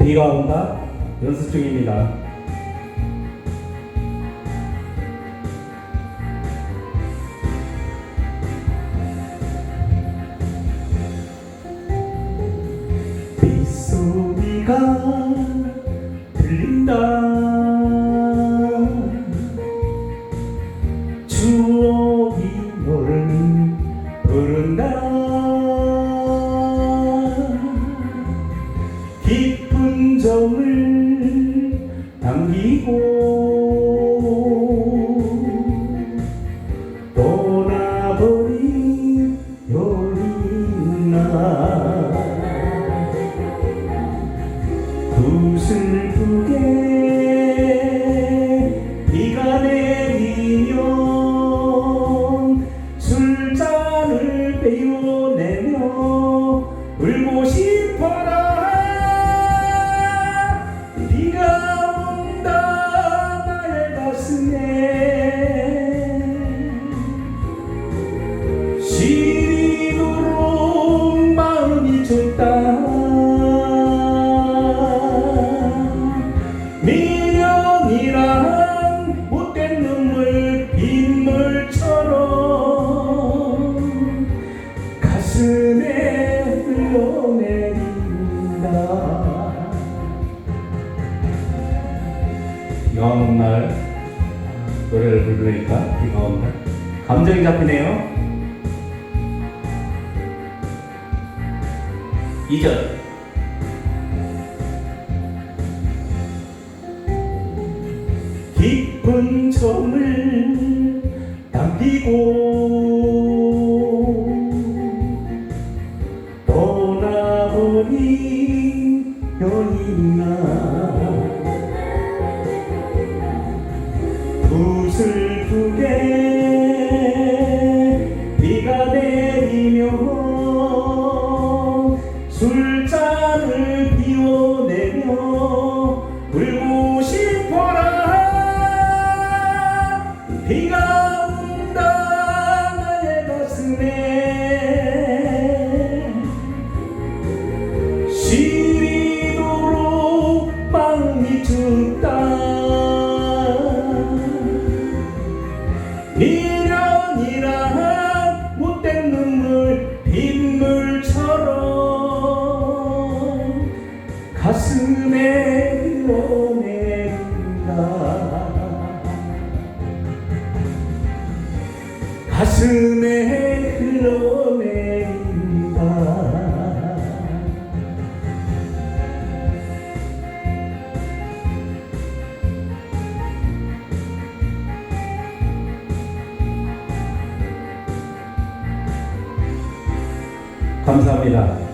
비가 온다. 연습 중입니다. 빗소리가 들린다. 추억이 너를 부른다. 깊 은 정을 남기고 떠나버린 여인아 그 슬프게 비가 내리면 술잔을 빼어내며 울고 싶어라 내린다 비가 오는 날 노래를 부르니까 비가 오는 날. 감정이 잡히네요. 2절. 깊은 정을 남기고 떠나버린 여인아 그 슬프게 비가 내리며 술잔을 비워내며 미련이란 못된 눈물 빗물처럼 가슴에 흘러내린다. 가슴에 흘러내 감사합니다.